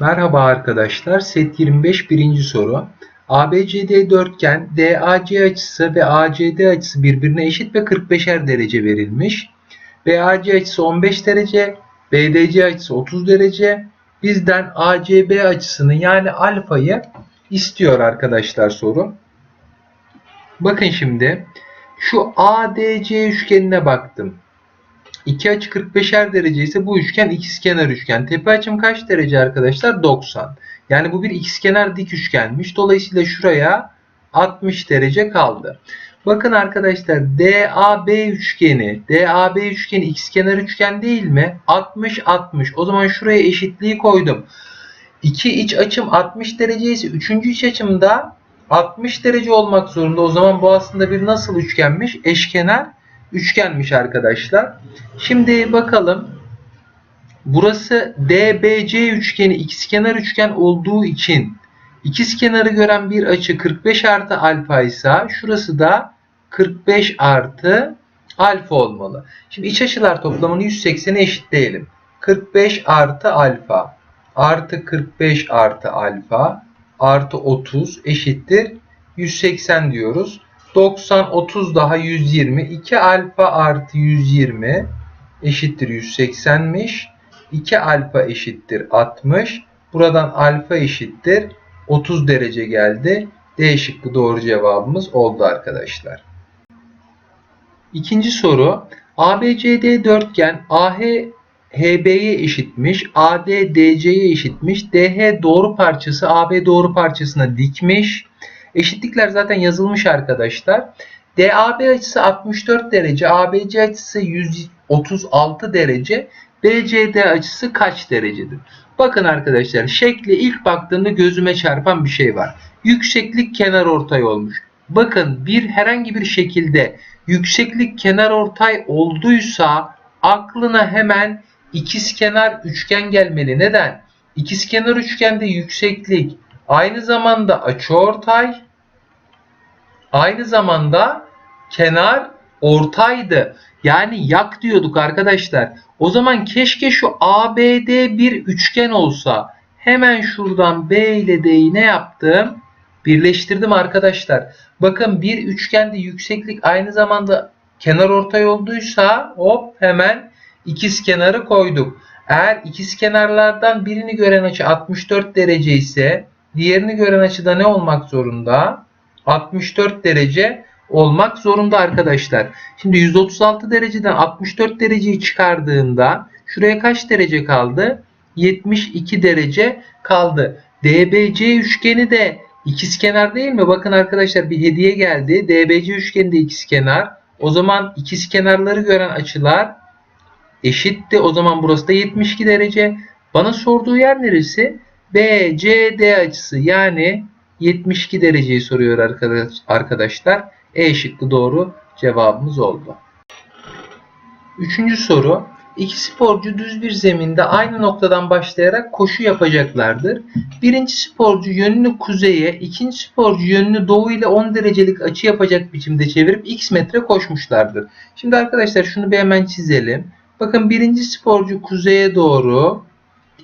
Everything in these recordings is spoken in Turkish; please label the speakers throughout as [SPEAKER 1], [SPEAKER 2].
[SPEAKER 1] Merhaba arkadaşlar. Set 25 birinci soru. ABCD dörtgen DAC açısı ve ACD açısı birbirine eşit ve 45'er derece verilmiş. BAC açısı 15 derece, BDC açısı 30 derece. Bizden ACB açısını yani alfayı istiyor arkadaşlar soru. Bakın şimdi şu ADC üçgenine baktım. İki açı 45'er derece ise bu üçgen ikizkenar üçgen. Tepe açım kaç derece arkadaşlar? 90. Yani bu bir ikizkenar dik üçgenmiş. Dolayısıyla şuraya 60 derece kaldı. Bakın arkadaşlar DAB üçgeni, DAB üçgeni ikizkenar üçgen değil mi? 60 60. O zaman şuraya eşitliği koydum. İki iç açım 60 derece ise üçüncü iç açım da 60 derece olmak zorunda. O zaman bu aslında bir nasıl üçgenmiş? Eşkenar üçgenmiş arkadaşlar. Şimdi bakalım. Burası DBC üçgeni ikizkenar üçgen olduğu için ikizkenarı gören bir açı 45 artı alfa ise şurası da 45 artı alfa olmalı. Şimdi iç açılar toplamını 180'e eşitleyelim. 45 artı alfa artı 45 artı alfa artı 30 eşittir 180 diyoruz. 90 30 daha 120 2 alfa artı 120 eşittir 180'miş. 2 alfa eşittir 60. Buradan alfa eşittir 30 derece geldi. D şıkkı doğru cevabımız oldu arkadaşlar. İkinci soru. ABCD dörtgen AH HB'ye eşitmiş. AD DC'ye eşitmiş. DH doğru parçası AB doğru parçasına dikmiş. Eşitlikler zaten yazılmış arkadaşlar. DAB açısı 64 derece, ABC açısı 136 derece, BCD açısı kaç derecedir? Bakın arkadaşlar şekli ilk baktığımda gözüme çarpan bir şey var. Yükseklik kenar ortay olmuş. Bakın bir herhangi bir şekilde yükseklik kenar ortay olduysa aklına hemen ikizkenar üçgen gelmeli. Neden? İkizkenar üçgende yükseklik aynı zamanda açıortay aynı zamanda kenar ortaydı. Yani yak diyorduk arkadaşlar. O zaman keşke şu ABD bir üçgen olsa. Hemen şuradan B ile D'yi ne yaptım? Birleştirdim arkadaşlar. Bakın bir üçgende yükseklik aynı zamanda kenar ortay olduysa hop hemen ikiz kenarı koyduk. Eğer ikiz kenarlardan birini gören açı 64 derece ise diğerini gören açıda ne olmak zorunda? 64 derece olmak zorunda arkadaşlar. Şimdi 136 dereceden 64 dereceyi çıkardığımda şuraya kaç derece kaldı? 72 derece kaldı. DBC üçgeni de ikizkenar değil mi? Bakın arkadaşlar bir hediye geldi. DBC üçgeni de ikizkenar. O zaman ikizkenarları gören açılar eşitti. O zaman burası da 72 derece. Bana sorduğu yer neresi? BCD açısı yani 72 dereceyi soruyor arkadaşlar. E şıkkı doğru cevabımız oldu. Üçüncü soru. İki sporcu düz bir zeminde aynı noktadan başlayarak koşu yapacaklardır. Birinci sporcu yönünü kuzeye, ikinci sporcu yönünü doğu ile 10 derecelik açı yapacak biçimde çevirip x metre koşmuşlardır. Şimdi arkadaşlar şunu bir hemen çizelim. Bakın birinci sporcu kuzeye doğru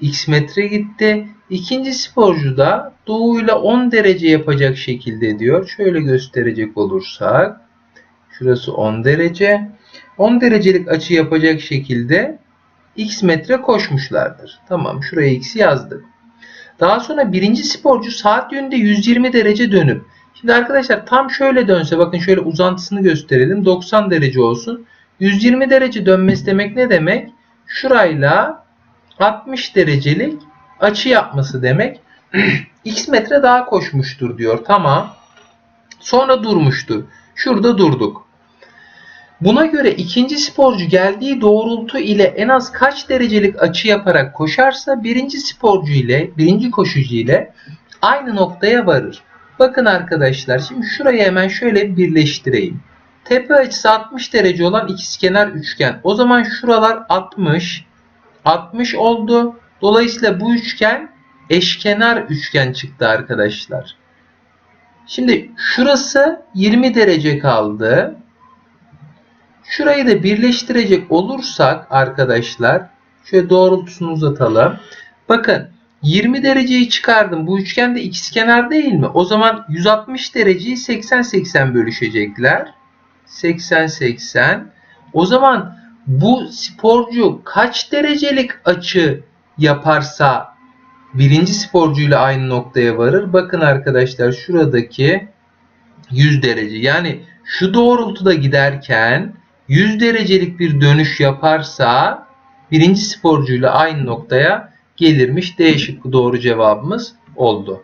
[SPEAKER 1] x metre gitti. İkinci sporcu da doğuyla 10 derece yapacak şekilde diyor. Şöyle gösterecek olursak. Şurası 10 derece. 10 derecelik açı yapacak şekilde x metre koşmuşlardır. Tamam şuraya x'i yazdık. Daha sonra birinci sporcu saat yönünde 120 derece dönüp Şimdi arkadaşlar tam şöyle dönse bakın şöyle uzantısını gösterelim. 90 derece olsun. 120 derece dönmesi demek ne demek? Şurayla 60 derecelik açı yapması demek. X metre daha koşmuştur diyor. Tamam. Sonra durmuştur. Şurada durduk. Buna göre ikinci sporcu geldiği doğrultu ile en az kaç derecelik açı yaparak koşarsa birinci sporcu ile birinci koşucu ile aynı noktaya varır. Bakın arkadaşlar şimdi şurayı hemen şöyle birleştireyim. Tepe açısı 60 derece olan ikizkenar üçgen. O zaman şuralar 60. 60 oldu. Dolayısıyla bu üçgen eşkenar üçgen çıktı arkadaşlar. Şimdi şurası 20 derece kaldı. Şurayı da birleştirecek olursak arkadaşlar şöyle doğrultusunu uzatalım. Bakın 20 dereceyi çıkardım. Bu üçgen de ikizkenar değil mi? O zaman 160 dereceyi 80-80 bölüşecekler. 80-80. O zaman bu sporcu kaç derecelik açı yaparsa birinci sporcuyla aynı noktaya varır? Bakın arkadaşlar şuradaki 100 derece. Yani şu doğrultuda giderken 100 derecelik bir dönüş yaparsa birinci sporcuyla aynı noktaya gelirmiş. D şıkkı doğru cevabımız oldu.